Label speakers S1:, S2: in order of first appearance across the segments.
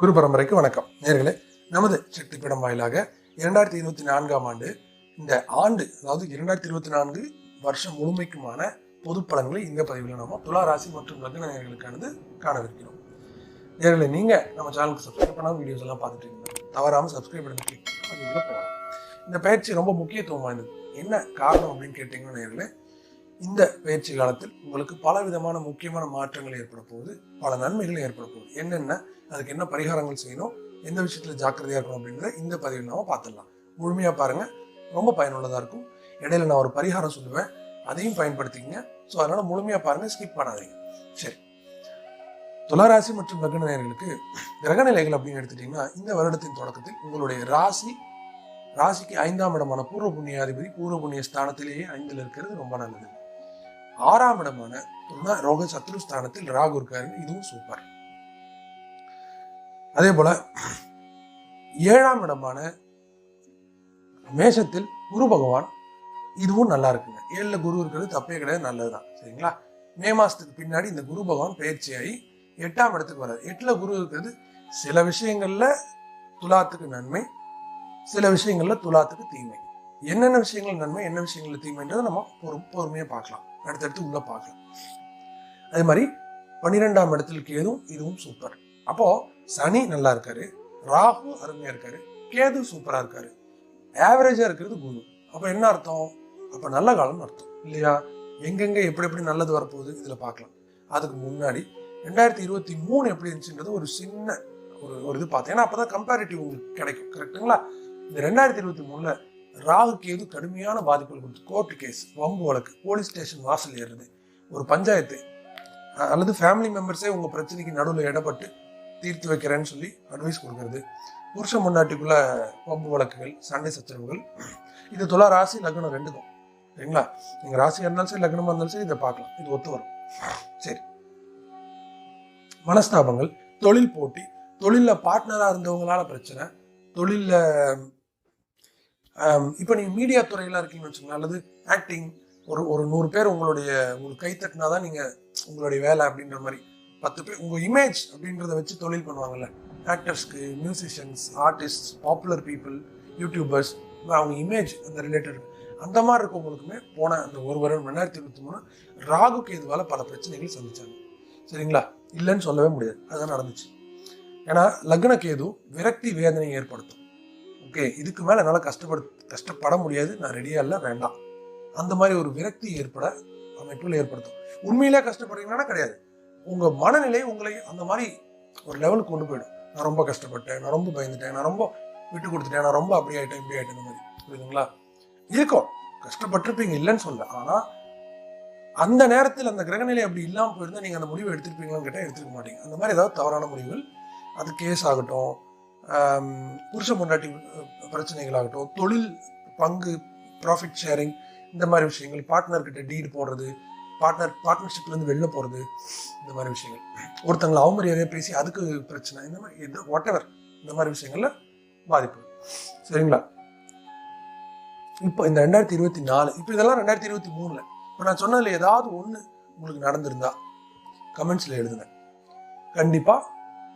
S1: குரு பரம்பரைக்கு வணக்கம். நேர்களே நமது சக்தி வாயிலாக இரண்டாயிரத்தி இருபத்தி நான்காம் ஆண்டு இந்த ஆண்டு அதாவது இரண்டாயிரத்தி இருபத்தி நான்கு வருஷம் முழுமைக்குமான பொது பலன்களை இந்த பதிவில் நம்ம துலா ராசி மற்றும் லக்ன நேர்களுக்கானது காணவிருக்கிறோம். நேர்களை நீங்க நம்ம சேனலுக்கு சப்ஸ்கிரைப் பண்ணாமல் வீடியோஸ் எல்லாம் பார்த்துட்டு இருக்கீங்க தவறாம சப்ஸ்கிரைப் பண்ணி கிளிக் இந்த பயிற்சி ரொம்ப முக்கியத்துவம் வாய்ந்தது. என்ன காரணம் அப்படின்னு கேட்டீங்கன்னா நேர்களே இந்த பயிற்சி காலத்தில் உங்களுக்கு பல விதமான முக்கியமான மாற்றங்கள் ஏற்பட போகுது பல நன்மைகள் ஏற்பட போகுது. என்னென்ன அதுக்கு என்ன பரிகாரங்கள் செய்யணும் எந்த விஷயத்தில் ஜாக்கிரதையாக இருக்கணும் அப்படின்றத இந்த பதிவில் நம்ம பார்த்துடலாம். முழுமையாக பாருங்க ரொம்ப பயனுள்ளதாக இருக்கும். இடையில நான் ஒரு பரிகாரம் சொல்லுவேன் அதையும் பயன்படுத்திக்கங்க. ஸோ அதனால முழுமையாக பாருங்க ஸ்கிப் பண்ணாதீங்க. சரி. துளராசி மற்றும் லக்ன நேர்களுக்கு கிரகநிலைகள் அப்படின்னு எடுத்துட்டீங்கன்னா இந்த வருடத்தின் தொடக்கத்தில் உங்களுடைய ராசி ராசிக்கு ஐந்தாம் இடமான பூர்வ புண்ணியாதிபதி பூர்வ புண்ணிய ஸ்தானத்திலேயே ஐந்தில் இருக்கிறது ரொம்ப நல்லது. ஆறாம் இடமான ரோக சத்ரு ஸ்தானத்தில் ராகு இருக்காரு. இதுவும் சூப்பர் அதே போல ஏழாம் இடமான மேஷத்தில் குரு பகவான் இதுவும் நல்லா இருக்குங்க. ஏழுல குரு இருக்கிறது தப்பே கிடையாது நல்லதுதான். சரிங்களா? மே மாசத்துக்கு பின்னாடி இந்த குரு பகவான் பயிற்சியாகி எட்டாம் இடத்துக்கு வராது எட்டுல குரு இருக்கிறது சில விஷயங்கள்ல துலாத்துக்கு நன்மை சில விஷயங்கள்ல துலாத்துக்கு தீமை. என்னென்ன விஷயங்கள் நன்மை என்ன விஷயங்கள்ல தீமைன்றதை நம்ம பொறு பொறுமையாக பார்க்கலாம். அடுத்தடுத்து உள்ள பார்க்கலாம். அதே மாதிரி பன்னிரெண்டாம் இடத்தில் கேதும் இதுவும் சூப்பர் அப்போ சனி நல்லா இருக்காரு. ராகு அருமையா இருக்காரு. கேது சூப்பரா இருக்காரு. ஆவரேஜா இருக்கிறது குரு. அப்ப என்ன அர்த்தம்? அப்ப நல்ல காலம்னு அர்த்தம். இல்லையா? எங்கெங்க எப்படி எப்படி நல்லது வரப்போகுது இதுல பார்க்கலாம். அதுக்கு முன்னாடி ரெண்டாயிரத்தி இருபத்தி மூணு எப்படி இருந்துச்சுன்றது ஒரு சின்ன ஒரு ஒரு இது பார்த்தேன். ஏன்னா அப்பதான் கம்பேரிட்டிவ் உங்களுக்கு கிடைக்கும். கரெக்ட்டுங்களா இந்த ரெண்டாயிரத்தி இருபத்தி மூணுல ராகு கேது கடுமையான பாதிப்புகள் கொடுத்து கோர்ட்டு கேஸ் வம்பு வழக்கு போலீஸ் ஸ்டேஷன் வாசல் ஏறுது ஒரு பஞ்சாயத்து அல்லது ஃபேமிலி மெம்பர்ஸே உங்கள் பிரச்சனைக்கு நடுவில் இடப்பட்டு தீர்த்து வைக்கிறேன்னு சொல்லி அட்வைஸ் கொடுக்கறது. புருஷ முன்னாட்டிக்குள்ள வம்பு வழக்குகள் சண்டை சச்சரவுகள் இது துலா ராசி லக்னம் ரெண்டுக்கும் சரிங்களா? நீங்கள் ராசியாக இருந்தாலும் சரி லக்னமாக இருந்தாலும் சரி இதை பார்க்கலாம். இது ஒத்து வரும். சரி. மனஸ்தாபங்கள் தொழில் போட்டி தொழிலில் பார்ட்னராக இருந்தவங்களால பிரச்சனை தொழிலில் இப்போ நீங்கள் மீடியா துறையில இருக்கீங்கன்னு வச்சுக்கோங்க அல்லது ஆக்டிங் ஒரு ஒரு நூறு பேர் உங்களுடைய உங்களுக்கு கை தட்டினாதான் நீங்கள் உங்களுடைய வேலை அப்படின்ற மாதிரி. பத்து பேர் உங்கள் இமேஜ் அப்படின்றத வச்சு தொழில் பண்ணுவாங்கல்ல. ஆக்டர்ஸ்க்கு musicians artist popular people YouTubers அவங்க இமேஜ் அந்த ரிலேட்டட் அந்த மாதிரி இருக்கவங்களுக்குமே போன அந்த ஒரு வருடம் ரெண்டாயிரத்தி இருபத்தி மூணு ராகு கேதுவால் பல பிரச்சனைகள் சந்திச்சாங்க. சரிங்களா? இல்லைன்னு சொல்லவே முடியாது. அதுதான் நடந்துச்சு. ஏன்னா லக்ன கேது விரக்தி வேதனையை ஏற்படுத்தும். ஓகே இதுக்கு மேலே என்னால் கஷ்டப்படு கஷ்டப்பட முடியாது. நான் ரெடியாக இல்லை வேண்டாம். அந்த மாதிரி ஒரு விரக்தி ஏற்பட அமைப்புகள் ஏற்படுத்தும். உண்மையிலே கஷ்டப்படுறீங்கன்னா கிடையாது. உங்கள் மனநிலை உங்களை அந்த மாதிரி ஒரு லெவலுக்கு கொண்டு போயிடும். நான் ரொம்ப கஷ்டப்பட்டேன் நான் ரொம்ப பயந்துட்டேன் நான் ரொம்ப விட்டு கொடுத்துட்டேன் நான் ரொம்ப அப்படி ஆகிட்டேன் இப்படி ஆகிட்டேன் இந்த மாதிரி. புரியுதுங்களா? இருக்கும். கஷ்டப்பட்டிருப்பீங்க இல்லைன்னு சொல்ல ஆனால் அந்த நேரத்தில் அந்த கிரகநிலை அப்படி இல்லாமல் போயிருந்தா நீங்கள் அந்த முடிவை எடுத்திருப்பீங்களான்னு கேட்டால் எடுத்துக்க மாட்டீங்க. அந்த மாதிரி ஏதாவது தவறான முடிவுகள் அது கேஸ் ஆகட்டும் புருஷ முன்னாட்டி பிரச்சனைகளாகட்டும் தொழில் பங்கு ப்ராஃபிட் ஷேரிங் இந்த மாதிரி விஷயங்கள் பார்ட்னர்கிட்ட டீடு போடுறது பார்ட்னர் பார்ட்னர்ஷிப்லேருந்து வெளில போகிறது இந்த மாதிரி விஷயங்கள். ஒருத்தங்களை அவமரியாதையாக பேசி அதுக்கு பிரச்சனை இந்த மாதிரி இது வாட் எவர் இந்த மாதிரி விஷயங்களில் பாதிப்பு. சரிங்களா? இப்போ இந்த ரெண்டாயிரத்தி இருபத்தி நாலு இப்போ இதெல்லாம் ரெண்டாயிரத்தி இருபத்தி மூணில் இப்போ நான் சொன்னதில் ஏதாவது ஒன்று உங்களுக்கு நடந்திருந்தா கமெண்ட்ஸில் எழுதுங்க. கண்டிப்பாக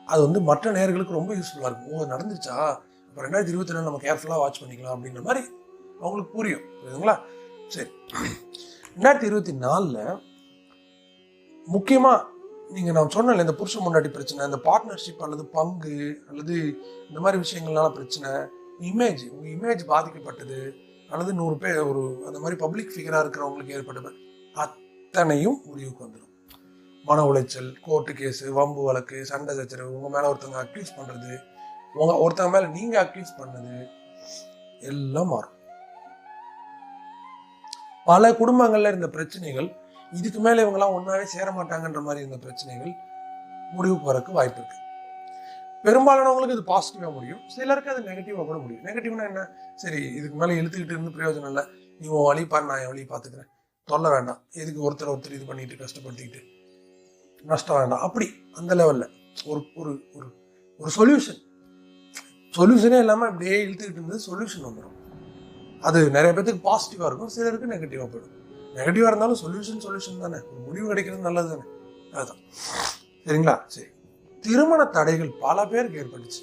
S1: அது வந்து மற்ற நேர்களுக்கு ரொம்ப யூஸ்ஃபுல்லாக இருக்கும். ஓ நடந்துச்சா இப்போ ரெண்டாயிரத்தி இருபத்தி நாலு நம்ம கேர்ஃபுல்லாக வாட்ச் பண்ணிக்கலாம் அப்படின்ற மாதிரி அவங்களுக்கு புரியும். புரியுதுங்களா? சரி. ரெண்டாயிரத்தி இருபத்தி நாலில் முக்கியமாக நீங்கள் நான் சொன்னல இந்த புருஷ முன்னாடி பிரச்சனை இந்த பார்ட்னர்ஷிப் அல்லது பங்கு அல்லது இந்த மாதிரி விஷயங்கள்னால பிரச்சனை இமேஜ் உங்கள் இமேஜ் பாதிக்கப்பட்டது அல்லது நூறு பேர் ஒரு அந்த மாதிரி பப்ளிக் ஃபிகராக இருக்கிறவங்களுக்கு ஏற்பட்டது அத்தனையும் முடிவுக்கு வந்துடும் மன உளைச்சல் கோர்ட்டு கேஸு வம்பு வழக்கு சண்டை சச்சரவு உங்கள் மேலே ஒருத்தவங்க அக்யூஸ் பண்ணுறது உங்கள் ஒருத்தவங்க மேலே நீங்கள் அக்யூஸ் பண்ணது எல்லாம் மாறும். பல குடும்பங்களில் இருந்த பிரச்சனைகள் இதுக்கு மேலே இவங்கெல்லாம் ஒன்றாவே சேர மாட்டாங்கன்ற மாதிரி இருந்த பிரச்சனைகள் முடிவு போகிறதுக்கு வாய்ப்பு இருக்கு. பெரும்பாலானவங்களுக்கு இது பாசிட்டிவாக முடியும். சிலருக்கு அது நெகட்டிவாக கூட முடியும். நெகட்டிவ்னா என்ன? சரி இதுக்கு மேலே இழுத்துக்கிட்டு இருந்து பிரயோஜனம் இல்லை. நீ உன் வழி பாரு நான் என் வழி பார்த்துக்கிறேன். தொல்ல வேண்டாம். எதுக்கு ஒருத்தர் ஒருத்தர் இது பண்ணிட்டு கஷ்டப்படுத்திக்கிட்டு நஷ்டம் வேண்டாம். அப்படி அந்த லெவலில் ஒரு ஒரு ஒரு ஒரு சொல்யூஷன் சொல்யூஷனே இல்லாமல் இப்படியே இழுத்துக்கிட்டு இருந்தது சொல்யூஷன் வந்துடும் அது நிறைய பேத்துக்கு பாசிட்டிவாக இருக்கும் சிலருக்கு நெகட்டிவாக போயிடும். நெகட்டிவாக இருந்தாலும் சொல்யூஷன் சொல்யூஷன் தானே. ஒரு முடிவு கிடைக்கிறது நல்லது தானே. அதுதான். சரிங்களா? சரி. திருமண தடைகள் பல பேருக்கு ஏற்பட்டுச்சு.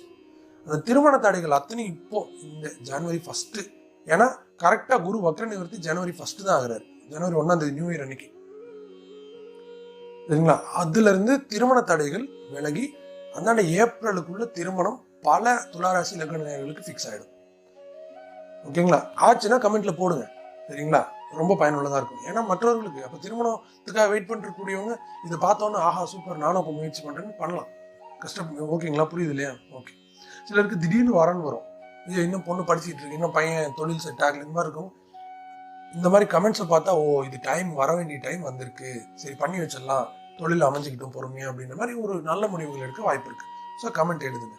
S1: அந்த திருமண தடைகள் அத்தனை இப்போ இந்த ஜனவரி ஃபஸ்ட்டு ஏன்னா கரெக்டாக குரு வக்ர நிவர்த்தி ஜனவரி ஃபஸ்ட்டு தான் ஆகிறார். ஜனவரி ஒன்றாம் தேதி நியூ இயர் அன்னைக்கு. சரிங்களா? அதுலேருந்து திருமண தடைகள் விலகி அந்தாண்ட ஏப்ரலுக்குள்ள திருமணம் பல துளாராசி லக்ன நேர்களுக்கு ஃபிக்ஸ் ஆகிடும் ஓகேங்களா? ஆச்சுன்னா கமெண்ட்ல போடுங்க. சரிங்களா? ரொம்ப பயனுள்ளதாக இருக்கும். ஏன்னா மற்றவர்களுக்கு அப்போ திருமணத்துக்காக வெயிட் பண்ணுறக்கூடியவங்க இதை பார்த்தோன்னே ஆஹா சூப்பர் நானும் அப்போ முயற்சி பண்ணுறேன்னு பண்ணலாம். கஷ்டம் ஓகேங்களா? புரியுது இல்லையா? ஓகே. சிலருக்கு திடீர்னு வரன் வரும். இது இன்னும் பொண்ணு படிச்சிட்டு இருக்கு. இன்னும் பையன் தொழில் செட் ஆகல. இந்த மாதிரி இருக்கும். இந்த மாதிரி கமெண்ட்ஸை பார்த்தா ஓ இது டைம் வர வேண்டிய டைம் வந்திருக்கு. சரி பண்ணி வச்சிடலாம். தொழில் அமைஞ்சிக்கிட்டோம் பொறுமையா அப்படின்ற மாதிரி ஒரு நல்ல முடிவுகள் எடுக்க வாய்ப்பு இருக்கு. ஸோ கமெண்ட் எழுதுங்க.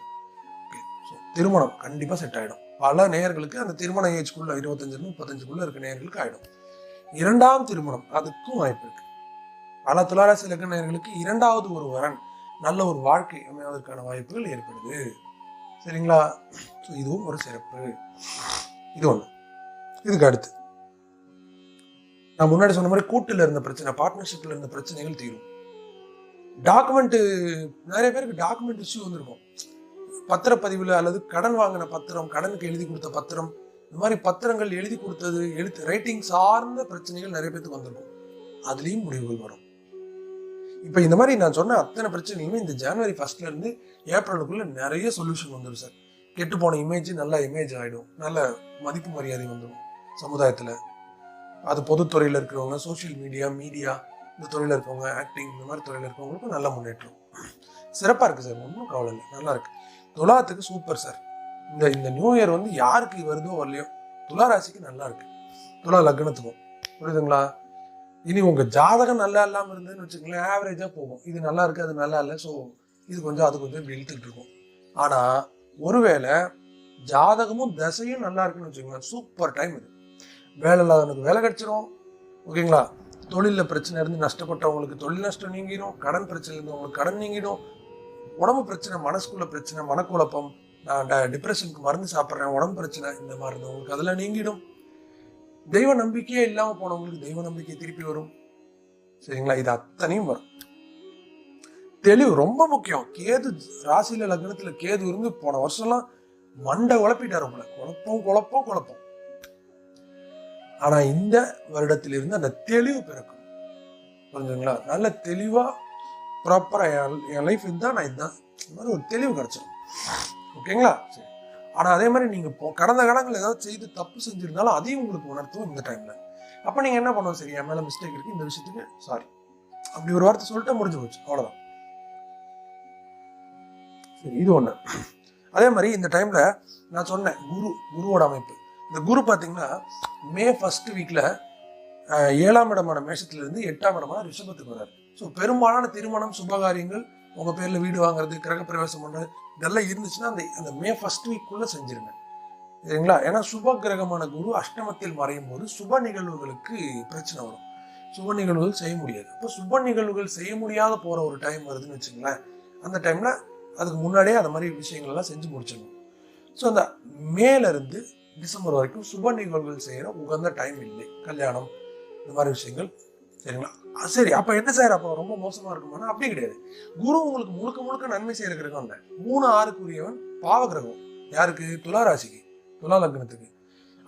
S1: ஓகே ஸோ திருமணம் கண்டிப்பாக செட் ஆகிடும் பல நேயர்களுக்கு அந்த திருமண ஏஜ்க்குள்ள இருபத்தஞ்சு முப்பத்தஞ்சுக்குள்ள இருக்க நேயர்களுக்கு ஆகிடும் இரண்டாம் திருமணம் அதுக்கும் வாய்ப்பு இருக்கு. பல துளாராசி இலக்க நேயர்களுக்கு இரண்டாவது ஒரு வரன் நல்ல ஒரு வாழ்க்கை அமைவதற்கான வாய்ப்புகள் ஏற்படுது. சரிங்களா? ஸோ இதுவும் ஒரு சிறப்பு. இது ஒன்று இதுக்கு அடுத்து. நான் முன்னாடி சொன்ன மாதிரி கூட்டில் இருந்த பிரச்சனை பார்ட்னர்ஷிப்பில் இருந்த பிரச்சனைகள் தீரும். டாக்குமெண்ட்டு நிறைய பேருக்கு டாக்குமெண்ட் இஷ்யூ வந்திருக்கும். பத்திரப்பதிவில் அல்லது கடன் வாங்கின பத்திரம் கடனுக்கு எழுதி கொடுத்த பத்திரம் இந்த மாதிரி பத்திரங்கள் எழுதி கொடுத்தது எழுத்து ரைட்டிங் சார்ந்த பிரச்சனைகள் நிறைய பேருக்கு வந்திருக்கும். அதுலேயும் முடிவுகள் வரும். இப்போ இந்த மாதிரி நான் சொன்ன அத்தனை பிரச்சனையுமே இந்த ஜனவரி ஃபர்ஸ்ட்லேருந்து ஏப்ரலுக்குள்ளே ஏப்ரலுக்குள்ள நிறைய சொல்யூஷன் வந்துடும் சார் கெட்டு போன இமேஜ் நல்ல இமேஜ் ஆகிடும் நல்ல மதிப்பு மரியாதை வந்துடும் சமுதாயத்தில். அது பொதுத்துறையில் இருக்கிறவங்க சோஷியல் மீடியா மீடியா இந்த துறையில் இருக்கவங்க ஆக்டிங் இந்த மாதிரி துறையில் இருக்கவங்களுக்கும் நல்ல முன்னேற்றம். சிறப்பாக இருக்குது சார். ஒன்றும் கவலை இல்லை. நல்லா இருக்கு. துலாத்துக்கு சூப்பர் சார். இந்த இந்த நியூ இயர் வந்து யாருக்கு வருதோ வரலையோ துலா ராசிக்கு நல்லா இருக்கு. துலா லக்னத்துக்கும். புரியுதுங்களா? இனி உங்கள் ஜாதகம் நல்லா இல்லாமல் இருந்ததுன்னு வச்சுக்கோங்களேன் ஆவரேஜாக போகும். இது நல்லா இருக்குது அது நல்லா இல்லை. ஸோ இது கொஞ்சம் அது கொஞ்சம் இப்படி இழுத்துக்கிட்டு இருக்கும். ஆனால் ஒருவேளை ஜாதகமும் தசையும் நல்லா இருக்குன்னு வச்சுக்கோங்களேன் சூப்பர் டைம் இது. வேலை இல்லாதவனுக்கு வேலை கிடைச்சிரும். ஓகேங்களா? தொழிலில் பிரச்சனை இருந்து நஷ்டப்பட்டவங்களுக்கு தொழில் நஷ்டம் நீங்கிடும் கடன் பிரச்சனை இருந்தவங்களுக்கு கடன் நீங்கிடும். உடம்பு பிரச்சனை மனசுக்குள்ள பிரச்சனை மனக்குழப்பம். நான் டிப்ரெஷனுக்கு மருந்து சாப்பிட்றேன் உடம்பு பிரச்சனை இந்த மாதிரி இருந்தவங்களுக்கு அதெல்லாம் நீங்கிடும். தெய்வ நம்பிக்கையே இல்லாமல் போனவங்களுக்கு தெய்வ நம்பிக்கை திருப்பி வரும். சரிங்களா? இது அத்தனையும் வரும். தெளிவு ரொம்ப முக்கியம். கேது ராசியில லக்னத்துல கேது இருந்து போன வருஷம்லாம் மண்டை குழப்பிட்டார் உங்களை குழப்பம் குழப்பம் குழப்பம். ஆனால் இந்த வருடத்திலிருந்து அந்த தெளிவு பிறக்கும். புரிஞ்சுங்களா நல்ல தெளிவாக ப்ராப்பராக என் லைஃப் இதுதான் நான் இதுதான் இந்த மாதிரி ஒரு தெளிவு கிடச்சிடும் ஓகேங்களா? சரி. ஆனால் அதே மாதிரி நீங்கள் இப்போ கடந்த கடங்கள் ஏதாவது செய்து தப்பு செஞ்சுருந்தாலும் அதையும் உங்களுக்கு உணர்த்தும் இந்த டைமில் அப்போ நீங்கள் என்ன பண்ணுவோம் சரி என் மேலே மிஸ்டேக் இருக்குது இந்த விஷயத்துக்கு சாரி அப்படி ஒரு வார்த்தை சொல்லிட்டு முடிஞ்சு போச்சு. அவ்வளோதான் சரி இது ஒன்று அதே மாதிரி இந்த டைமில் நான் சொன்னேன் குரு குருவோட அமைப்பு. இந்த குரு பார்த்தீங்கன்னா மே ஃபர்ஸ்ட் வீக்கில் ஏழாம் இடமான மேஷத்துலேருந்து எட்டாம் இடமான ரிஷபத்துக்கு வராரு ஸோ பெரும்பாலான திருமணம் சுபகாரியங்கள் உங்கள் பேரில் வீடு வாங்குறது கிரகப்பிரவேசம் பண்ணுறது இதெல்லாம் இருந்துச்சுன்னா அந்த அந்த மே ஃபர்ஸ்ட் வீக்குள்ளே செஞ்சிருங்க. சரிங்களா? ஏன்னா சுப கிரகமான குரு அஷ்டமத்தில் மறையும் போது சுப நிகழ்வுகளுக்கு பிரச்சனை வரும். சுப நிகழ்வுகள் செய்ய முடியாது. அப்போ சுப நிகழ்வுகள் செய்ய முடியாத போகிற ஒரு டைம் வருதுன்னு வச்சுங்களேன். அந்த டைமில் அதுக்கு முன்னாடியே அந்த மாதிரி விஷயங்கள்லாம் செஞ்சு முடிச்சிடணும். ஸோ அந்த மேலேருந்து டிசம்பர் வரைக்கும் சுப நிகழ்வுகள் செய்கிற உகந்த டைம் இல்லை. கல்யாணம் இந்த மாதிரி விஷயங்கள் சரிங்களா? சரி அப்போ என்ன சார்? அப்போ ரொம்ப மோசமாக இருக்குமானா அப்படி கிடையாது. குரு உங்களுக்கு முழுக்க முழுக்க நன்மை செய்கிற கிரகம் இல்லை. மூணு ஆறுக்குரியவன் பாவ கிரகம். யாருக்கு? துலா ராசிக்கு துலா லக்னத்துக்கு.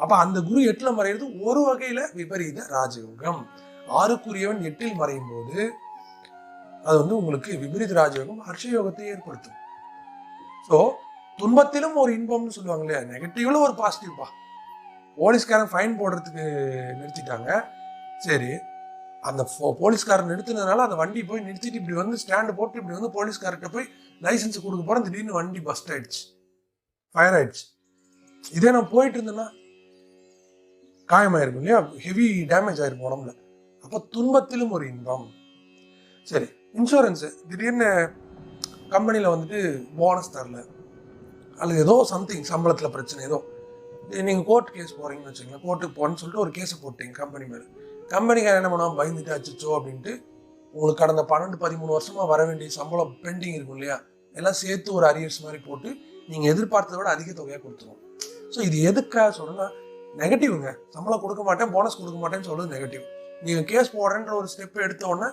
S1: அப்போ அந்த குரு எட்டில் மறையிறது ஒரு வகையில் விபரீத ராஜயோகம். ஆறுக்குரியவன் எட்டில் மறையும் போது அது வந்து உங்களுக்கு விபரீத ராஜயோகம் ஹர்ஷயோகத்தை ஏற்படுத்தும். ஸோ துன்பத்திலும் ஒரு இன்பம்னு சொல்லுவாங்க இல்லையா? நெகட்டிவ்ல ஒரு பாசிட்டிவ்ப்பா போலீஸ்காரன் ஃபைன் போடுறதுக்கு நிறுத்திட்டாங்க. சரி. அந்த போலீஸ்காரன் நிறுத்தினதுனால அந்த வண்டி போய் நிறுத்திட்டு இப்படி வந்து ஸ்டாண்டு போட்டு இப்படி வந்து போலீஸ்கார்ட்ட போய் லைசன்ஸ் கொடுக்க போறேன். திடீர்னு வண்டி பஸ்ட் ஆயிடுச்சு. ஃபயர் ஆயிடுச்சு. இதே நான் போயிட்டு இருந்தேன்னா காயமாயிருக்கும் இல்லையா? ஹெவி டேமேஜ் ஆயிருக்கும் உடம்புல. அப்போ துன்பத்திலும் ஒரு இன்பம். சரி. இன்சூரன்ஸு திடீர்னு கம்பெனியில் வந்துட்டு போனஸ் தரல. அல்லது ஏதோ சம்திங் சம்பளத்தில் பிரச்சனை ஏதோ. நீங்கள் கோர்ட் கேஸ் போகிறீங்கன்னு வச்சுங்களேன் கோர்ட்டுக்கு போகணும்னு சொல்லிட்டு ஒரு கேஸை போட்டீங்க கம்பெனி மேலே. கம்பெனிக்கார என்ன பண்ணுவான்? பயந்துட்டு அப்படின்ட்டு உங்களுக்கு கடந்த பன்னெண்டு பதிமூணு வருஷமாக வர வேண்டிய சம்பளம் பெண்டிங் இருக்கும் இல்லையா? எல்லாம் சேர்த்து ஒரு அரியர்ஸ் மாதிரி போட்டு நீங்கள் எதிர்பார்த்ததை விட அதிக தொகையாக கொடுத்துருவோம் ஸோ இது எதுக்காக சொல்லணும்னா நெகட்டிவ்ங்க சம்பளம் கொடுக்க மாட்டேன் போனஸ் கொடுக்க மாட்டேன்னு சொல்கிறது நெகட்டிவ் நீங்கள் கேஸ் போடுறேன்ற ஒரு ஸ்டெப் எடுத்த உடனே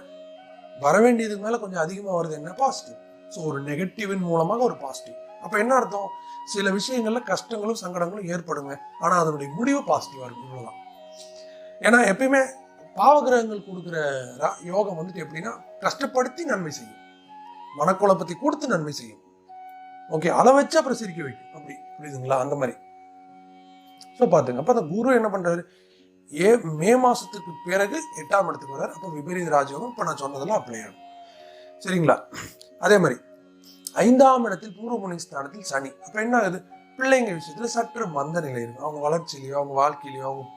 S1: வர வேண்டியதுக்கு மேலே கொஞ்சம் அதிகமாக வருது என்ன? பாசிட்டிவ் ஸோ ஒரு நெகட்டிவின் மூலமாக ஒரு பாசிட்டிவ் அப்போ என்ன அர்த்தம்? சில விஷயங்களில் கஷ்டங்களும் சங்கடங்களும் ஏற்படுங்க. ஆனால் அதனுடைய முடிவு பாசிட்டிவாக இருக்கும். இவ்வளவுதான். ஏன்னா எப்பயுமே பாவகிரகங்கள் கொடுக்குற ரா- யோகம் வந்துட்டு எப்படின்னா கஷ்டப்படுத்தி நன்மை செய்யும். மனக்குழப்பத்தை கொடுத்து நன்மை செய்யும். ஓகே அதை வச்சு அப்புறம் சிரிக்க வைக்கும். அப்படி. புரியுதுங்களா? அந்த மாதிரி. ஸோ பார்த்துங்க. அப்போ அந்த குரு என்ன பண்ணுறாரு ஏ மே மாதத்துக்கு பிறகு எட்டாம் இடத்துக்கு வர்றார். அப்போ விபரீத ராஜயோகம் இப்போ நான் சொன்னதெல்லாம் அப்ளை ஆகும். சரிங்களா? அதே மாதிரி. ஐந்தாம் இடத்தில் பூர்வமுனி ஸ்தானத்தில் சனி. அப்போ என்ன ஆகுது? பிள்ளைங்க விஷயத்துல சற்று மந்த நிலை இருக்கும். அவங்க வளர்ச்சியிலையோ அவங்க வாழ்க்கையிலையோ அவங்க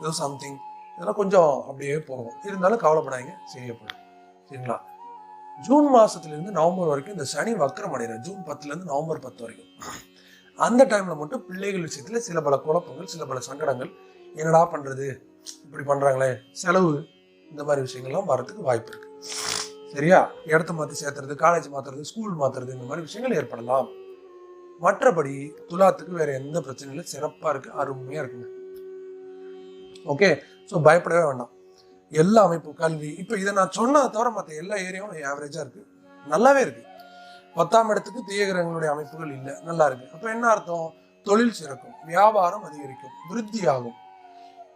S1: ஏதோ சம்திங் இதெல்லாம் கொஞ்சம் அப்படியே போகும். இருந்தாலும் கவலைப்படாதீங்க. செய்யப்படும் சரிங்களா? ஜூன் மாதத்துலேருந்து நவம்பர் வரைக்கும் இந்த சனி வக்கரம் அடைகிறார். ஜூன் பத்துல இருந்து நவம்பர் பத்து வரைக்கும். அந்த டைம்ல மட்டும் பிள்ளைகள் விஷயத்துல சில பல குழப்பங்கள் சில பல சங்கடங்கள். என்னடா பண்றது? இப்படி பண்றாங்களே. செலவு இந்த மாதிரி விஷயங்கள்லாம் வரதுக்கு வாய்ப்பு இருக்கு. சரியா? இடத்த மாற்றி சேர்த்துறது காலேஜ் மாத்துறது ஸ்கூல் மாத்துறது இந்த மாதிரி விஷயங்கள் ஏற்படலாம். மற்றபடி துலாத்துக்கு வேற எந்த பிரச்சனையும் இல்லை சிறப்பா இருக்கு அருமையாக இருக்குங்க. ஓகே ஸோ பயப்படவே வேண்டாம். எல்லா அமைப்பு கல்வி இப்போ இதை நான் சொன்னதை தவிர மற்ற எல்லா ஏரியாவும் ஆவரேஜாக இருக்கு. நல்லாவே இருக்கு. பத்தாம் இடத்துக்கு தீயகிரகங்களுடைய அமைப்புகள் இல்லை நல்லா இருக்கு. அப்போ என்ன அர்த்தம்? தொழில் சிறக்கும் வியாபாரம் அதிகரிக்கும் விருத்தி ஆகும்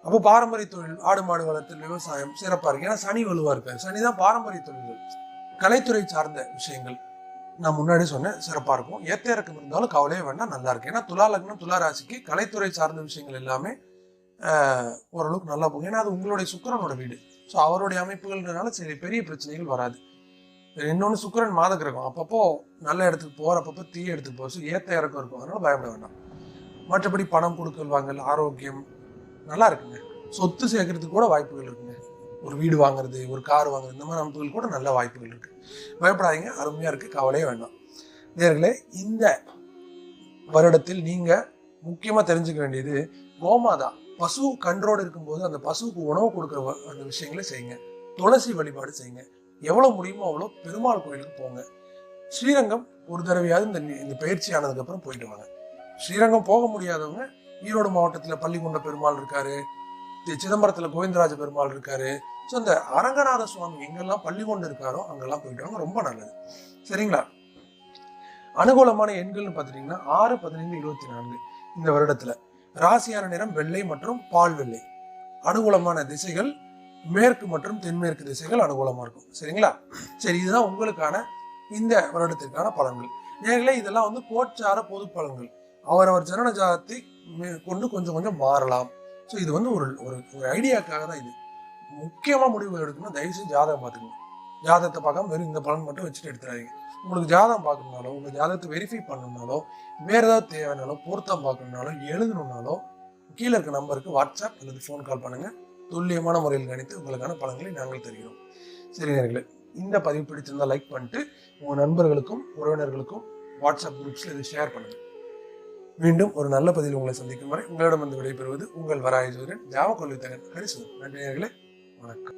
S1: அப்போ பாரம்பரிய தொழில் ஆடு மாடு வளர்த்தல் விவசாயம் சிறப்பாக இருக்கு. ஏன்னா சனி வலுவாக இருக்காரு. சனி தான் பாரம்பரிய தொழில்கள். கலைத்துறை சார்ந்த விஷயங்கள். நான் முன்னாடி சொன்னேன் சிறப்பாக இருக்கும். ஏத்த இறக்கம் இருந்தாலும் கவலையே வேண்டாம் நல்லா இருக்கு. ஏன்னா துலா லக்னம் துலா ராசிக்கு கலைத்துறை சார்ந்த விஷயங்கள் எல்லாமே ஓரளவுக்கு நல்லா போகும். ஏன்னா அது உங்களுடைய சுக்கிரனோட வீடு. ஸோ அவருடைய அமைப்புகள்ன்றனால சரி பெரிய பிரச்சனைகள் வராது. இன்னொன்று சுக்கரன் மாத கிரகம். அப்பப்போ நல்ல இடத்துக்கு போகிற அப்பப்போ தீய இடத்துக்கு போகிற ஏற்ற இறக்கம் இருக்கும். அதனால பயப்பட வேண்டாம். மற்றபடி பணம் கொடுக்கல் வாங்கல் ஆரோக்கியம் நல்லா இருக்குங்க. சொத்து சேர்க்கறதுக்கு கூட வாய்ப்புகள் இருக்குங்க. ஒரு வீடு வாங்குறது ஒரு கார் வாங்குறது இந்த மாதிரி அமைப்புகள் கூட நல்ல வாய்ப்புகள் இருக்குது பயப்படாதீங்க அருமையாக இருக்குது கவலையே வேண்டாம். நேர்களே இந்த வருடத்தில் நீங்கள் முக்கியமாக தெரிஞ்சுக்க வேண்டியது கோமாதா பசு கன்றோடு இருக்கும்போது அந்த பசுவுக்கு உணவு கொடுக்குற வ- அந்த விஷயங்களை செய்யுங்க. துளசி வழிபாடு செய்யுங்க. எவ்வளோ முடியுமோ அவ்வளோ பெருமாள் கோயிலுக்கு போங்க. ஸ்ரீரங்கம் ஒரு தடவையாவது இந்த இந்த பயிற்சி ஆனதுக்கப்புறம் போயிட்டு வாங்க. ஸ்ரீரங்கம் போக முடியாதவங்க ஈரோடு மாவட்டத்தில் பள்ளிக்கொண்ட பெருமாள் இருக்காரு. சிதம்பரத்தில் கோவிந்தராஜ பெருமாள் இருக்காரு. ஸோ இந்த அரங்கநாத சுவாமி எங்கெல்லாம் பள்ளிக்கொண்டு இருக்காரோ அங்கெல்லாம் போயிட்டு வாங்க. ரொம்ப நல்லது. சரிங்களா? அனுகூலமான எண்கள்னு பார்த்துட்டிங்கன்னா ஆறு பதினைந்து இருபத்தி நான்கு இந்த வருடத்தில். ராசியான நிறம் வெள்ளை மற்றும் பால் வெள்ளை. அனுகூலமான திசைகள் மேற்கு மற்றும் தென்மேற்கு திசைகள் அனுகூலமாக இருக்கும். சரிங்களா? சரி இதுதான் உங்களுக்கான இந்த வருடத்திற்கான பலன்கள். நேர்களே இதெல்லாம் வந்து கோச்சார பொது பலன்கள் அவரவர் ஜனன ஜாதத்தை கொண்டு கொஞ்சம் கொஞ்சம் மாறலாம். ஸோ இது வந்து ஒரு ஒரு ஒரு ஐடியாக்காக தான் இது. முக்கியமாக முடிவு எடுக்கணும் தயவுசெய்து ஜாதகம் பார்த்துக்கணும். ஜாதகத்தை பார்க்காம வெறும் இந்த பலன் மட்டும் வச்சுட்டு எடுத்துறாதீங்க. உங்களுக்கு ஜாதகம் பார்க்கணுனாலோ உங்கள் ஜாதகத்தை வெரிஃபை பண்ணணும்னாலோ வேறு ஏதாவது தேவைனாலோ பொருத்தம் பார்க்கணுனாலோ எழுதணும்னாலோ கீழே இருக்க நம்பருக்கு வாட்ஸ்அப் அல்லது ஃபோன் கால் பண்ணுங்கள் துல்லியமான முறையில் கணித்து உங்களுக்கான பலன்களை நாங்கள் தருகிறோம். சரி நேர்களே இந்த பதிவு பிடிச்சிருந்தால் லைக் பண்ணிட்டு உங்கள் நண்பர்களுக்கும் உறவினர்களுக்கும் வாட்ஸ்அப் குரூப்ஸில் இதை ஷேர் பண்ணுங்கள் மீண்டும் ஒரு நல்ல பதில் உங்களை சந்திக்கும் வரை உங்களிடம் வந்து விடைபெறுவது உங்கள் வராய ஜோதிடன் ஜாவ கொல்வித்தகன் ஹரிசுவன் நன்றி வணக்கம்.